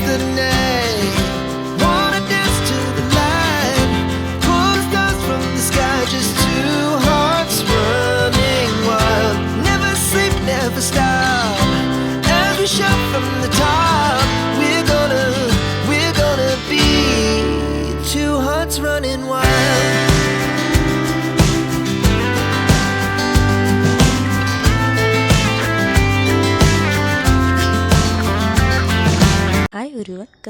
The night,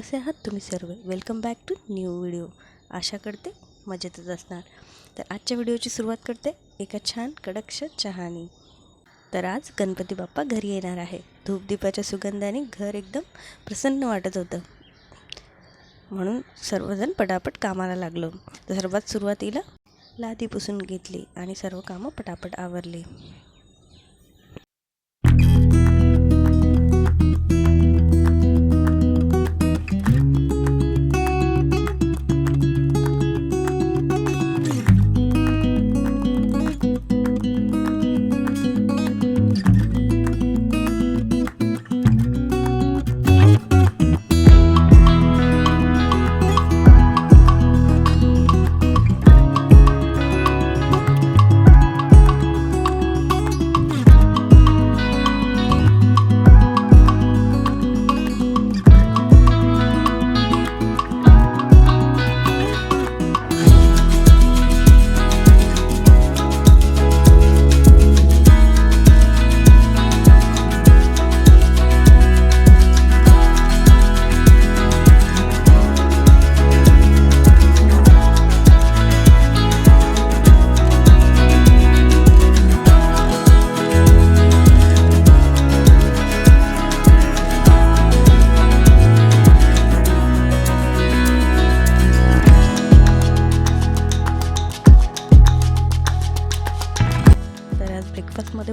कसे आहात तुम्ही सर्व? Welcome back to new video आशा करते मजेतच असणार. तर आजच्या व्हिडिओची सुरुवात करते एका छान कडकश चहानी. तर आज गणपती बाप्पा घरी येणार आहे. धूपदीपाच्या सुगंधाने घर एकदम प्रसन्न वाटत होतं. म्हणून सर्वजण पटापट कामाला लागलो. तर सर्वात सुरुवातीला लादी पुसून घेतली आणि सर्व कामं पटापट आवरली.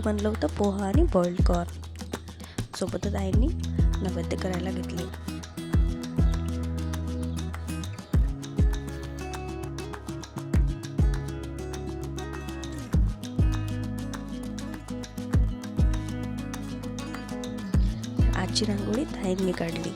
बनलं होतं पोहा आणि बॉइल्ड कॉर्न सोबतच आईंनी नैवेद्य करायला घेतले. आजची रांगोळी ताईंनी काढली.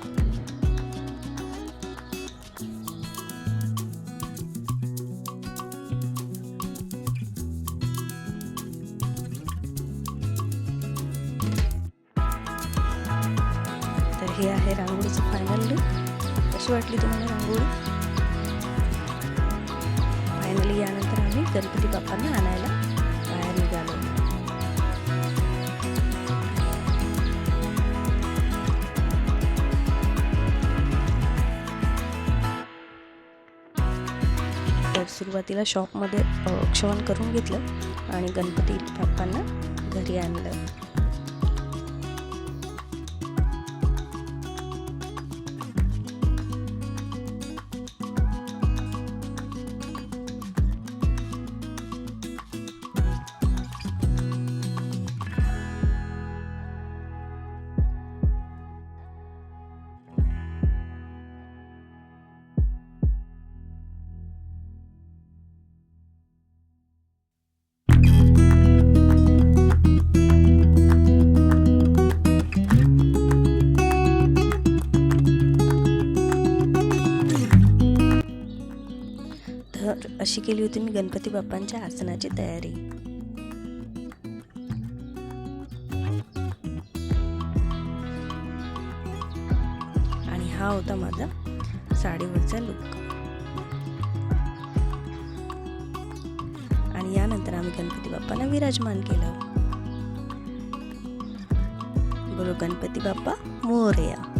हे आहे रांगोळीचं फायनल लुक कशी वाटली तुम्हाला रांगोळी? फायनली यानंतर आम्ही गणपती बाप्पांना आणायला बाहेर निघालो. तर सुरुवातीला शॉपमध्ये क्षवण करून घेतलं आणि गणपती बाप्पांना घरी आणलं. अशी केली होती मी गणपती बाप्पांच्या आसनाची तयारी? आणि हा होता माझा साडीवरचा लुक आणि यानंतर आम्ही गणपती बाप्पांना विराजमान केलं. बोलो गणपती बाप्पा मोरया.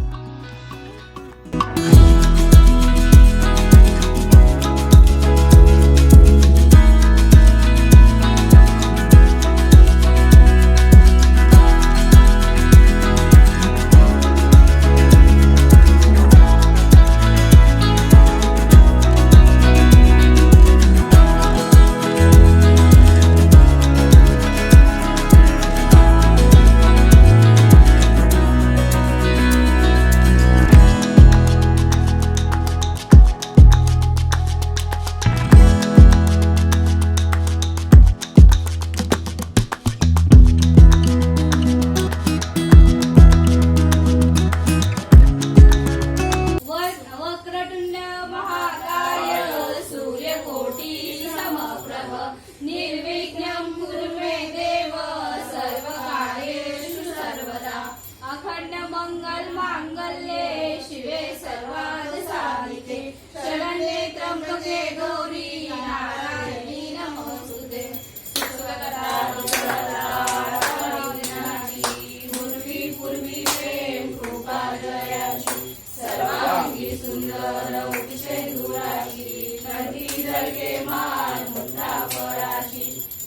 सुंदर उठे दुराशी थंडी जळके मान मुंडा पराशी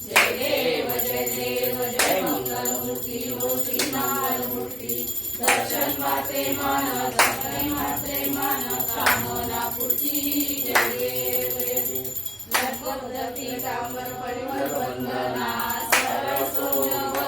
जय देव जय देव जय मंगल मूर्ती मूर्ती मंगल मूर्ती दर्शन माते मान दर्शन माते मान कामना पूर्ती जय देव जय देव गणपती कांबर परिवर वंदना सरसो